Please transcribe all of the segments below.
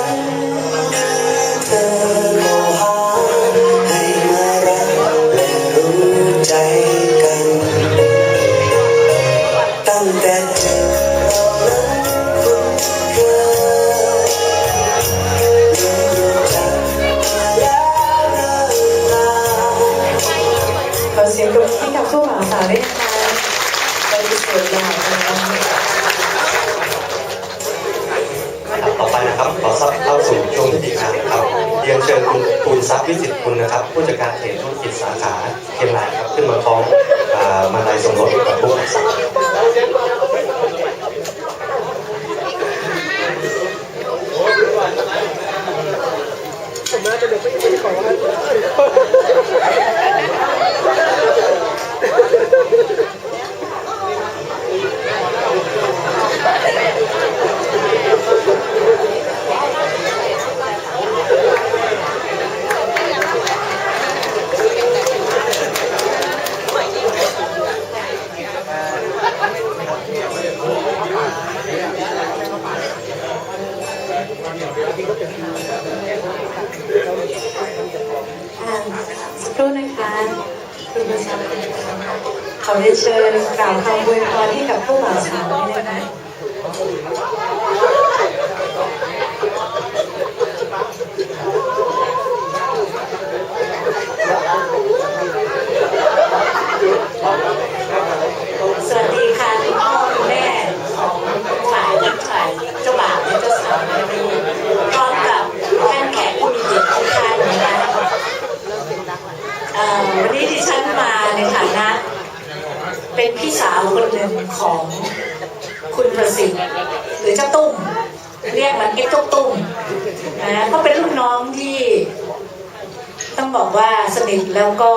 ขอเสียงปรบมือให้กับผู้บ่าวสาวด้วยนะคะบริสุทธิ์อย่าง ต่อไปนะครับขอทรัพย์เข้าสู่ช่วงพิธีการนะครับเรียนเชิญคุณปูนทรัพย์วิสิตคุณนะครับ ผู้จัดการเขตธุรกิจสาขาเชียงรายครับขึ้นมาคล้องอ่ามาลัยสมรสกับผู้อักษรอ่าสักครู่นะคะคุณผู้ชม ขอเรียนเชิญกล่าวคำอวยพรให้กับผู้บ่าวสาวด้ไหมะคะ สวัสดีค่ะคุณพ่อคุณแม่ของฝ่ายฝ่ายเจ้าบ่าวและเจ้าสาวในวันนี้พร้อมกับท่านแขกผู้มีเกียรติทุกท่านนะคะเอ่อวันนี้ ดิฉันมาในฐานะ เป็นพี่สาวคนหนึ่งของคุณประสิทธิ์หรือเจ้าตุ้มเรียกมันเอ็กเจ้าตุ้มนะก็เป็นลูกน้องที่ ต้องบอกว่าสนิทแล้วก็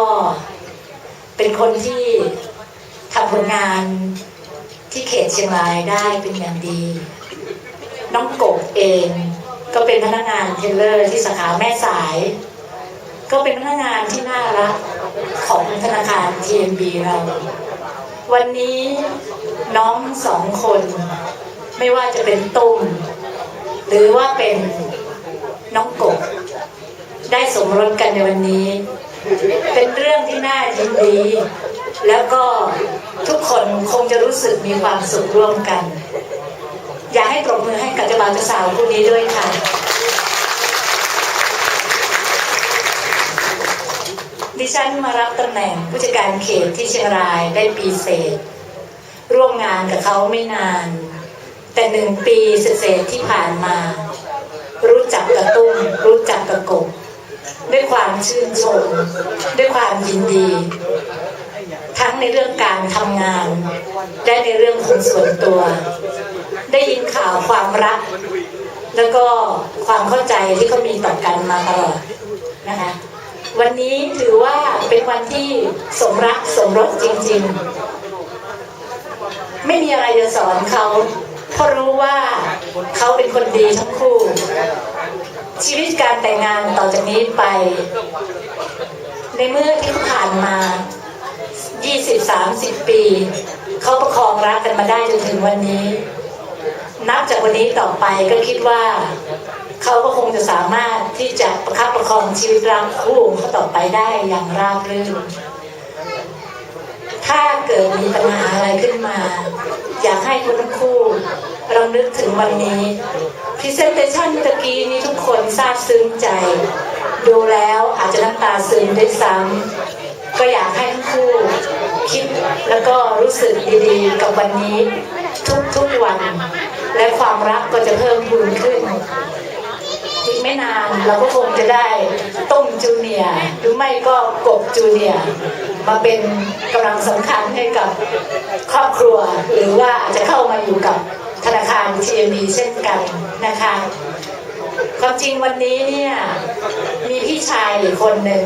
เป็นคนที่ทำผลงานที่เขตเชียงรายได้เป็นอย่างดี น้องกบเองก็เป็นพนักงานเทรลเลอร์ที่สาขาแม่สาย ก็เป็นพนักงานที่น่ารัก ของธนาคาร TMB เรา วันนี้น้องสองคน ไม่ว่าจะเป็นตุ้มหรือว่าเป็นน้องกบได้สมรสกันในวันนี้ เป็นเรื่องที่น่ายินดี แล้วก็ทุกคนคงจะรู้สึกมีความสุขร่วมกัน อยากให้ปรบมือให้กับเจ้าบ่าวเจ้าสาวคู่นี้ด้วยค่ะ ดิฉันมารับตำแหน่งผู้จัดการเขตที่เชียงรายได้ปีเศษ ร่วมงานกับเขาไม่นาน แต่หนึ่งปีเศษที่ผ่านมา รู้จักกระตุ้มรู้จักกระกบด้วยความชื่นชม ด้วยความยินดี ทั้งในเรื่องการทำงาน และในเรื่องของส่วนตัว ได้ยินข่าวความรัก แล้วก็ความเข้าใจที่เขามีต่อกันมาตลอดนะคะ วันนี้ถือว่าเป็นวันที่สมรักสมรสจริง ๆ ไม่มีอะไรจะสอนเขาเพราะรู้ว่าเขาเป็นคนดีทั้งคู่ ชีวิตการแต่งงานต่อจากนี้ไป ในเมื่อที่ผ่านมา 20-30 ปี เขาประคองรักกันมาได้จนถึงวันนี้ นับจากวันนี้ต่อไปก็คิดว่าเขาก็คงจะสามารถที่จะประคับประคองชีวิตรักคู่ของเขาต่อไปได้อย่างราบรื่น ถ้าเกิดมีปัญหาอะไรขึ้นมา อยากให้คนทั้งคู่เรานึกถึงวันนี้พรีเซนเตชันตะกี้นี้ทุกคนซาบซึ้งใจ ดูแล้วอาจจะน้ำตาซึมได้ซ้ำก็อยากให้ทั้งคู่คิดแล้วก็รู้สึกดีๆกับวันนี้ทุกๆวัน และความรักก็จะเพิ่มพูนขึ้นอีกไม่นานเราก็คงจะได้ต้มจูเนียหรือไม่ก็กบจูเนียมาเป็นกำลังสำคัญให้กับครอบครัว หรือว่าอาจจะเข้ามาอยู่กับธนาคาร TMB เช่นกันนะคะความจริงวันนี้เนี่ยมีพี่ชายอีกคนหนึ่ง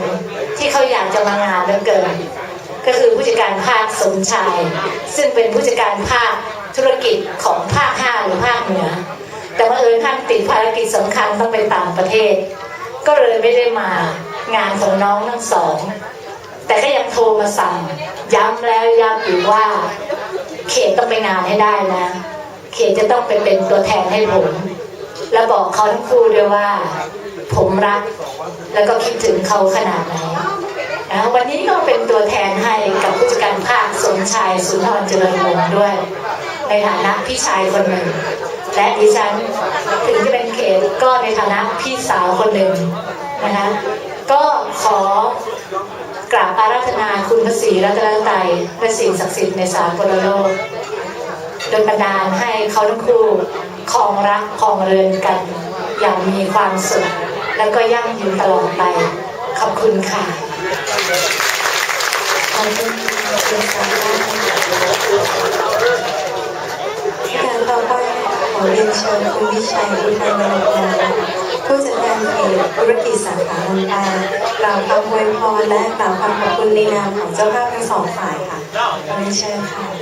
ที่เขาอยากจะมางานเหลือเกินก็คือผู้จัดการภาคสมชาย ซึ่งเป็นผู้จัดการภาคธุรกิจของภาคห้าหรื เหนือ แต่ว่าเอิญท่านติดภารกิจสำคัญต้องไปต่างประเทศ ก็เลยไม่ได้มางานของน้องทั้งสอง แต่ก็ยังโทรมาสั่งย้ำแล้วย้ำอีกว่า เขตต้องไปงานให้ได้นะ เขตจะต้องไปเป็นตัวแทนให้ผม แล้วบอกเขาทั้งคู่ด้วยว่า ผมรัก แล้วก็คิดถึงเขาขนาดไหนนะวันนี้ก็เป็นตัวแทนให้กับผู้จัดการภาคสมชายสุนทรเจริญวงศ์ด้วย ในฐานะพี่ชายคนหนึ่ง และดิฉันถึงจะเป็นเขตก็ในฐานะพี่สาวคนหนึ่งนะคะก็ขอกราบอาราธนาคุณพระศรีรัตนตรัยพระสิ่งศักดิ์สิทธิ์ในสากลโลกโดยบันดาลให้เขาทั้งคู่ครองรักครองเรือนกัน อย่างมีความสุขแล้วก็ยั่งยืนตลอดไป ขอบคุณค่ะขอบคุณคุณสามารถการต่อไป อเรียนเชิญคุณวิชัยอุทัยมโนกุลผู้จัดการเขตธุรกิจสาขาลำปางกล่าวคำอวยพรและกล่าวคำขอบคุณในนามของเจ้าภาพทั้งสองฝ่ายค่ะขอเรียนเชิญค่ะ